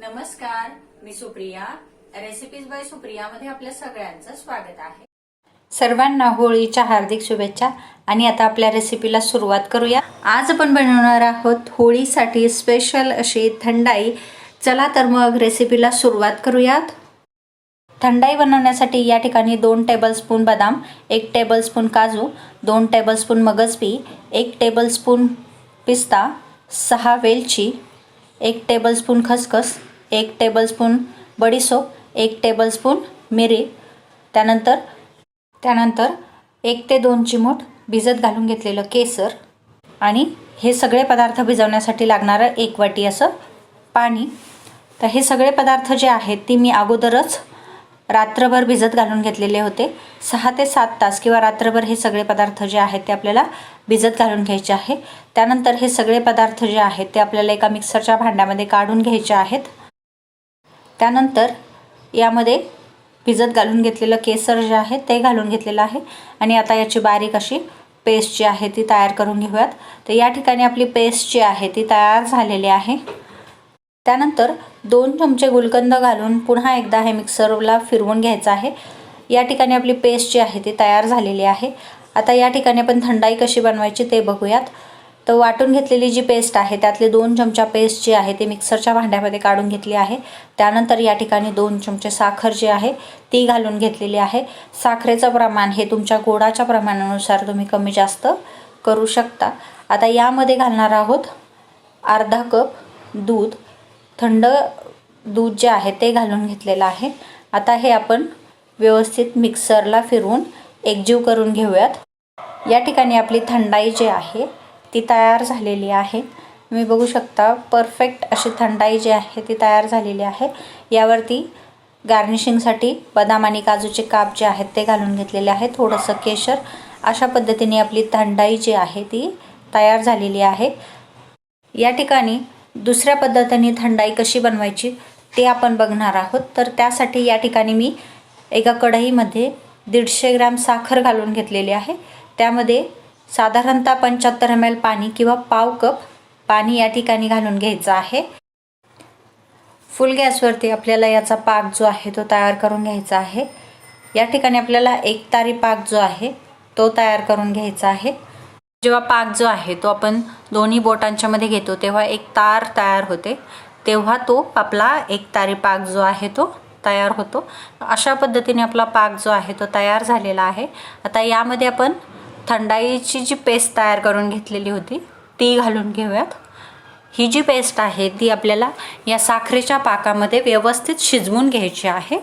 नमस्कार मी Supriya. Recipes by सुप्रियामध्ये आपल्या सगळ्यांचं स्वागत आहे. सर्वांना होळीच्या हार्दिक शुभेच्छा आणि आता आपल्या रेसिपीला सुरुवात करूया. आज आपण बनवणार आहोत होळीसाठी स्पेशल अशी थंडाई. चला तर मग रेसिपीला सुरुवात करूयात. थंडाई बनवण्यासाठी या ठिकाणी दोन टेबलस्पून बदाम एक टेबलस्पून काजू दोन टेबलस्पून मगजबी एक टेबलस्पून पिस्ता सहा वेलची एक टेबलस्पून खसखस एक टेबलस्पून बडीसोप एक टेबलस्पून मिरी. त्यानंतर त्यानंतर एक ते दोन चिमूट भिजत घालून घेतलेलं केसर आणि हे सगळे पदार्थ भिजवण्यासाठी लागणारं एक वाटी असं पाणी. तर हे सगळे पदार्थ जे आहेत ती मी अगोदरच रात्रभर भिजत घालून घेतलेले होते. सहा ते सात तास किंवा रात्रभर हे सगळे पदार्थ जे आहेत ते आपल्याला भिजत घालून घ्यायचे आहे. त्यानंतर हे सगळे पदार्थ जे आहेत ते आपल्याला एका मिक्सरच्या भांड्यामध्ये काढून घ्यायचे आहेत. त्यानंतर यामध्ये भिजत घालून घेतलेलं केसर जे आहे ते घालून घेतलेलं आहे. आणि आता याची बारीक अशी पेस्ट जी आहे ती तयार करून घेऊयात. तर या ठिकाणी आपली पेस्ट जी आहे ती तयार झालेली आहे. त्यानंतर दोन चमचे गुलकंद घालून पुन्हा एकदा हे मिक्सरला फिरवून घ्यायचं आहे. या ठिकाणी आपली पेस्ट जी आहे ती तयार झालेली आहे. आता या ठिकाणी आपण थंडाई कशी बनवायची ते बघूयात. तर वाटून घेतलेली जी पेस्ट आहे त्यातले दोन चमचा पेस्ट जी आहे ती मिक्सरच्या भांड्यामध्ये काढून घेतली आहे. त्यानंतर या ठिकाणी दोन चमचे साखर जी आहे ती घालून घेतलेली आहे. साखरेचं प्रमाण हे तुमच्या गोडाच्या प्रमाणानुसार तुम्ही कमी जास्त करू शकता. आता यामध्ये घालणार आहोत अर्धा कप दूध. थंड दूध जे आहे ते घालून घेतलेलं आहे. आता हे आपण व्यवस्थित मिक्सरला फिरवून एकजीव करून घेऊयात. या ठिकाणी आपली थंडाई जी आहे ती तयार झालेली आहे. तुम्ही बघू शकता परफेक्ट अशी थंडाई जी आहे ती तयार झालेली आहे. यावरती गार्निशिंगसाठी बदाम आणि काजूचे काप जे आहेत ते घालून घेतलेले आहे थोडंसं केशर. अशा पद्धतीने आपली थंडाई जी आहे ती तयार झालेली आहे. या ठिकाणी दुसऱ्या पद्धतीने थंडाई कशी बनवायची ते आपण बघणार आहोत. तर त्यासाठी या ठिकाणी मी एका कढईमध्ये दीडशे ग्रॅम साखर घालून घेतलेली आहे. त्यामध्ये साधारणतः पंच्याहत्तर एम एल पाणी किंवा पाव कप पाणी या ठिकाणी घालून घ्यायचं आहे. फुल गॅसवरती आपल्याला याचा पाक जो आहे तो तयार करून घ्यायचा आहे. या ठिकाणी आपल्याला एक तारी पाक जो आहे तो तयार करून घ्यायचा आहे. जेव्हा पाक जो आहे तो आपण दोन्ही बोटांच्या मध्ये घेतो तेव्हा एक तार तयार होते. तेव्हा तो आपला एक तारी पाक जो आहे तो तयार होतो. अशा पद्धतीने आपला पाक जो आहे तो तयार झालेला आहे. आता यामध्ये आपण थंडाईची जी पेस्ट तयार करून घेतलेली होती ती घालून घेऊयात. ही जी पेस्ट आहे ती आपल्याला या साखरेच्या पाकामध्ये व्यवस्थित शिजवून घ्यायची आहे.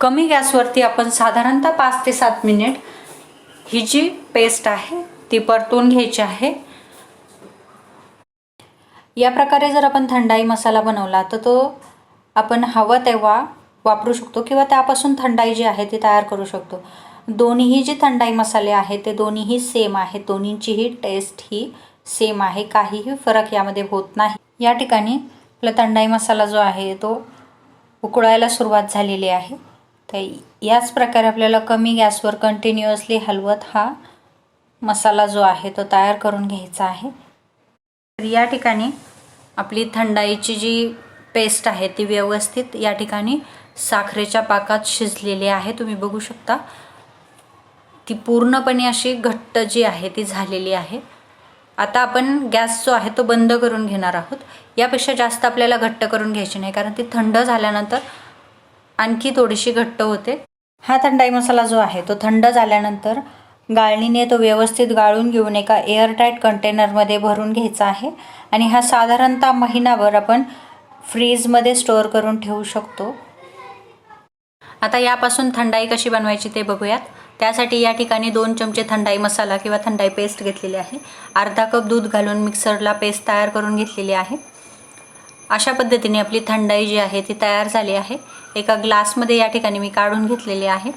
कमी गॅसवरती आपण साधारणतः पाच ते सात मिनिट ही जी पेस्ट आहे ती परतून घ्यायची आहे. या प्रकारे जर आपण थंडाई मसाला बनवला तर तो आपण हवं तेव्हा वापरू शकतो किंवा त्यापासून थंडाई जी आहे ती तयार करू शकतो. दोन्हीही जे थंडाई मसाले आहेत ते दोन्हीही सेम आहेत. दोन्हींचीही टेस्ट ही सेम आहे. काहीही फरक यामध्ये होत नाही. या ठिकाणी आपला थंडाई मसाला जो आहे तो उकळायला सुरुवात झालेली आहे. तर याच प्रकारे आपल्याला कमी गॅसवर कंटिन्युअसली हलवत हा मसाला जो आहे तो तयार करून घ्यायचा आहे. तर या ठिकाणी आपली थंडाईची जी पेस्ट आहे ती व्यवस्थित या ठिकाणी साखरेच्या पाकात शिजलेली आहे. तुम्ही बघू शकता. ती पूर्णपणे अशी घट्ट जी आहे ती झालेली आहे. आता आपण गॅस जो आहे तो बंद करून घेणार आहोत. यापेक्षा जास्त आपल्याला घट्ट करून घ्यायची नाही कारण ती थंड झाल्यानंतर आणखी थोडीशी घट्ट होते. हा थंडाई मसाला जो आहे तो थंड झाल्यानंतर गाळणीने तो व्यवस्थित गाळून घेऊन एका एअरटाईट कंटेनरमध्ये भरून घ्यायचा आहे. आणि हा साधारणतः महिनाभर आपण फ्रीजमध्ये स्टोअर करून ठेवू शकतो. आता यापासून थंडाई कशी बनवायची ते बघूयात. त्यासाठी या ठिकाणी दोन चमचे थंडाई मसाला किंवा थंडाई पेस्ट घेतलेली आहे. अर्धा कप दूध घालून मिक्सरला पेस्ट तयार करून घेतलेली आहे. अशा पद्धतीने आपली थंडाई जी आहे ती तयार झाली आहे. एका ग्लासमध्ये या ठिकाणी मी काढून घेतलेली आहे.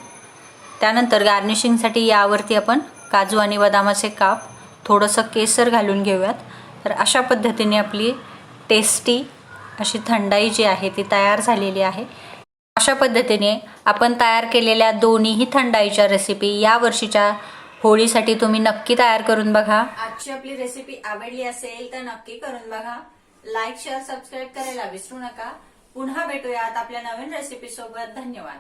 त्यानंतर गार्निशिंगसाठी यावरती आपण काजू आणि बदामाचे काप थोडंसं केसर घालून घेऊयात. तर अशा पद्धतीने आपली टेस्टी अशी थंडाई जी आहे ती तयार झालेली आहे. अशा पद्धतीने आपण तयार केलेल्या दोन्हीही थंडाईच्या रेसिपी या वर्षीच्या होळीसाठी तुम्ही नक्की तयार करून बघा. आजची आपली रेसिपी आवडली असेल तर नक्की करून बघा. लाईक शेअर सबस्क्राईब करायला विसरू नका. पुन्हा भेटूयात आपल्या नवीन रेसिपी सोबत. धन्यवाद.